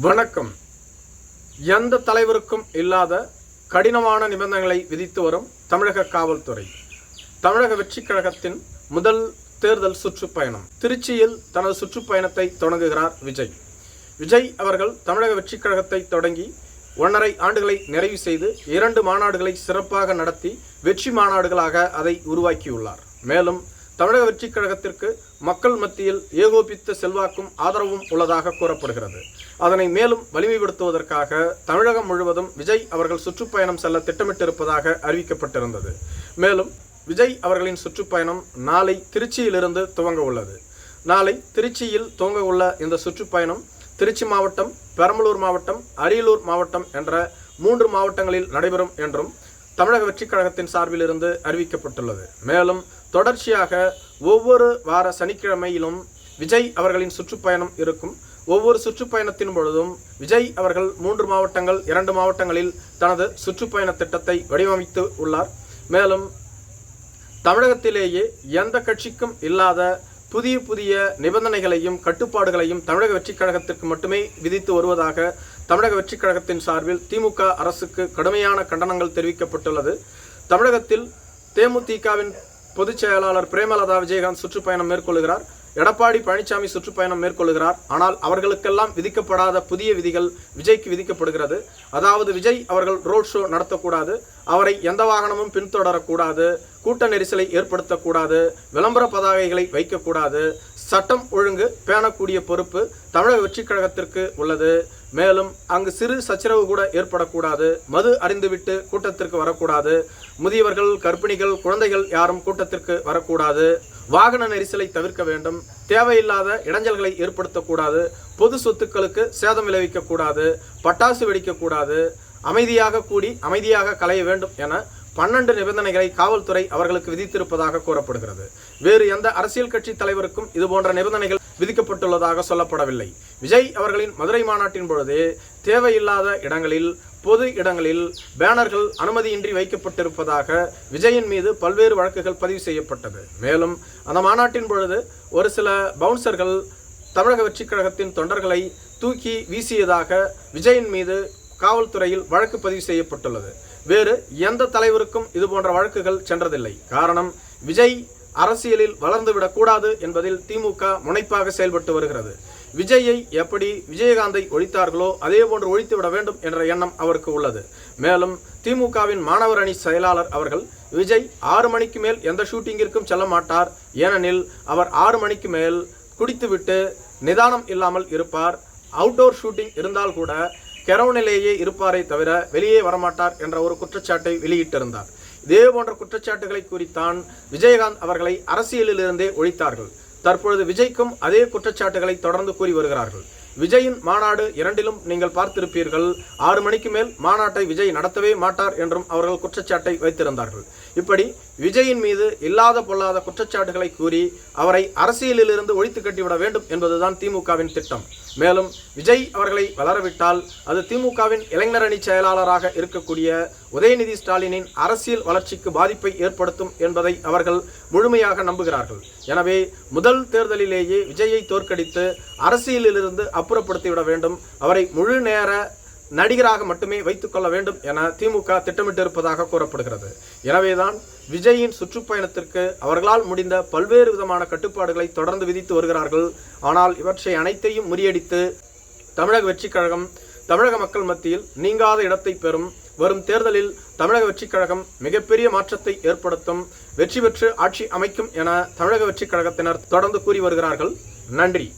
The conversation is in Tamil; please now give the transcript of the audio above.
வணக்கம். எந்த தலைவருக்கும் இல்லாத கடினமான நிபந்தனைகளை விதித்து வரும் தமிழக காவல்துறை. தமிழக வெற்றிக் கழகத்தின் முதல் தேர்தல் சுற்றுப்பயணம். திருச்சியில் தனது சுற்றுப்பயணத்தை தொடங்குகிறார் விஜய். விஜய் அவர்கள் தமிழக வெற்றிக் கழகத்தை தொடங்கி ஒன்றரை ஆண்டுகளை நிறைவு செய்து இரண்டு மாநாடுகளை சிறப்பாக நடத்தி வெற்றி மாநாடுகளாக அதை உருவாக்கியுள்ளார். மேலும் தமிழக வெற்றிக் கழகத்திற்கு மக்கள் மத்தியில் ஏகோபித்த செல்வாக்கும் ஆதரவும் உள்ளதாக கூறப்படுகிறது. அதனை மேலும் வலிமைப்படுத்துவதற்காக தமிழகம் முழுவதும் விஜய் அவர்கள் சுற்றுப்பயணம் செல்ல திட்டமிட்டிருப்பதாக அறிவிக்கப்பட்டிருந்தது. மேலும் விஜய் அவர்களின் சுற்றுப்பயணம் நாளை திருச்சியிலிருந்து துவங்க உள்ளது. நாளை திருச்சியில் துவங்க உள்ள இந்த சுற்றுப்பயணம் திருச்சி மாவட்டம் பெரம்பலூர் மாவட்டம் அரியலூர் மாவட்டம் என்ற மூன்று மாவட்டங்களில் நடைபெறும் என்றும் தமிழக வெற்றிக் கழகத்தின் சார்பில் இருந்து அறிவிக்கப்பட்டுள்ளது. மேலும் தொடர்ச்சியாக ஒவ்வொரு வார சனிக்கிழமையிலும் விஜய் அவர்களின் சுற்றுப்பயணம் இருக்கும். ஒவ்வொரு சுற்றுப்பயணத்தின் பொழுதும் விஜய் அவர்கள் மூன்று மாவட்டங்கள் இரண்டு மாவட்டங்களில் தனது சுற்றுப்பயண திட்டத்தை வடிவமைத்து உள்ளார். மேலும் தமிழகத்திலேயே எந்த கட்சிக்கும் இல்லாத புதிய புதிய நிபந்தனைகளையும் கட்டுப்பாடுகளையும் தமிழக வெற்றிக் கழகத்திற்கு மட்டுமே விதித்து வருவதாக தமிழக வெற்றிக் கழகத்தின் சார்பில் திமுக அரசுக்கு கடுமையான கண்டனங்கள் தெரிவிக்கப்பட்டுள்ளது. தமிழகத்தில் தேமுதிகவின் பொதுச் செயலாளர் பிரேமலதா விஜயகாந்த் சுற்றுப்பயணம் மேற்கொள்கிறார். எடப்பாடி பழனிசாமி சுற்றுப்பயணம் மேற்கொள்கிறார். ஆனால் அவர்களுக்கெல்லாம் விதிக்கப்படாத புதிய விதிகள் விஜய்க்கு விதிக்கப்படுகிறது. அதாவது விஜய் அவர்கள் ரோட் ஷோ நடத்தக்கூடாது. அவரை எந்த வாகனமும் பின்தொடரக்கூடாது. கூட்ட நெரிசலை ஏற்படுத்தக்கூடாது. விளம்பர பதாகைகளை வைக்கக்கூடாது. சட்டம் ஒழுங்கு பேணக்கூடிய பொறுப்பு தமிழக வெற்றிக் கழகத்திற்கு உள்ளது. மேலும் அங்கு சிறு சச்சரவு கூட ஏற்படக்கூடாது. மது அறிந்துவிட்டு கூட்டத்திற்கு வரக்கூடாது. முதியவர்கள் கர்ப்பிணிகள் குழந்தைகள் யாரும் கூட்டத்திற்கு வரக்கூடாது. வாகன நெரிசலை தவிர்க்க வேண்டும். தேவையில்லாத இடைஞ்சல்களை ஏற்படுத்தக்கூடாது. பொது சொத்துக்களுக்கு சேதம் விளைவிக்கக்கூடாது. பட்டாசு வெடிக்கக்கூடாது. அமைதியாக கூடி அமைதியாக களைய வேண்டும் என பன்னெண்டு நிபந்தனைகளை காவல்துறை அவர்களுக்கு விதித்திருப்பதாக கூறப்படுகிறது. வேறு எந்த அரசியல் கட்சி தலைவருக்கும் இதுபோன்ற நிபந்தனைகள் விதிக்கப்பட்டுள்ளதாக சொல்லப்படவில்லை. விஜய் அவர்களின் மதுரை மாநாட்டின் பொழுது தேவையில்லாத இடங்களில் பொது இடங்களில் பேனர்கள் அனுமதியின்றி வைக்கப்பட்டிருப்பதாக விஜயின் மீது பல்வேறு வழக்குகள் பதிவு செய்யப்பட்டது. மேலும் அந்த மாநாட்டின் பொழுது ஒரு சில பவுன்சர்கள் தமிழக வெற்றிக் கழகத்தின் தொண்டர்களை தூக்கி வீசியதாக விஜயின் மீது காவல்துறையில் வழக்கு பதிவு செய்யப்பட்டுள்ளது. வேறு எந்த தலைவருக்கும் இது போன்ற வழக்குகள் சென்றதில்லை. காரணம் விஜய் அரசியலில் வளர்ந்துவிடக்கூடாது என்பதில் திமுக முனைப்பாக செயல்பட்டு வருகிறது. விஜயை எப்படி விஜயகாந்தை ஒழித்தார்களோ அதே போன்று ஒழித்துவிட வேண்டும் என்ற எண்ணம் அவருக்கு உள்ளது. மேலும் திமுகவின் மாணவர் அணி செயலாளர் அவர்கள் விஜய் ஆறு மணிக்கு மேல் எந்த ஷூட்டிங்கிற்கும் செல்ல மாட்டார். ஏனெனில் அவர் ஆறு மணிக்கு மேல் குடித்துவிட்டு நிதானம் இல்லாமல் இருப்பார். அவுட்டோர் ஷூட்டிங் இருந்தால் கூட கெரவுனிலேயே இருப்பாரே தவிர வெளியே வரமாட்டார் என்ற ஒரு குற்றச்சாட்டை வெளியிட்டிருந்தார். இதே போன்ற குற்றச்சாட்டுகளை குறித்தான் விஜயகாந்த் அவர்களை அரசியலிலிருந்தே ஒழித்தார்கள். தற்பொழுது விஜய்க்கும் அதே குற்றச்சாட்டுகளை தொடர்ந்து கூறி வருகிறார்கள். விஜயின் மாநாடு இரண்டிலும் நீங்கள் பார்த்திருப்பீர்கள். ஆறு மணிக்கு மேல் மாநாட்டை விஜய் நடத்தவே மாட்டார் என்றும் அவர்கள் குற்றச்சாட்டை வைத்திருந்தார்கள். இப்படி விஜயின் மீது இல்லாத பொல்லாத குற்றச்சாட்டுகளை கூறி அவரை அரசியலிலிருந்து ஒழித்து கட்டிவிட வேண்டும் என்பதுதான் திமுகவின் திட்டம். மேலும் விஜய் அவர்களை வளரவிட்டால் அது திமுகவின் இளைஞரணி செயலாளராக இருக்கக்கூடிய உதயநிதி ஸ்டாலினின் அரசியல் வளர்ச்சிக்கு பாதிப்பை ஏற்படுத்தும் என்பதை அவர்கள் முழுமையாக நம்புகிறார்கள். எனவே முதல் தேர்தலிலேயே விஜயை தோற்கடித்து அரசியலிலிருந்து அப்புறப்படுத்திவிட வேண்டும். அவரை முழு நேர நடிகராக மட்டுமே வைத்துக்கொள்ள வேண்டும் என திமுக திட்டமிட்டிருப்பதாக கூறப்படுகிறது. எனவேதான் விஜயின் சுற்றுப்பயணத்திற்கு அவர்களால் முடிந்த பல்வேறு விதமான கட்டுப்பாடுகளை தொடர்ந்து விதித்து வருகிறார்கள். ஆனால் இவற்றை அனைத்தையும் முறியடித்து தமிழக வெற்றிக் கழகம் தமிழக மக்கள் மத்தியில் நீங்காத இடத்தை பெறும். வரும் தேர்தலில் தமிழக வெற்றிக் கழகம் மிகப்பெரிய மாற்றத்தை ஏற்படுத்தும். வெற்றி பெற்று ஆட்சி அமைக்கும் என தமிழக வெற்றிக் கழகத்தினர் தொடர்ந்து கூறி வருகிறார்கள். நன்றி.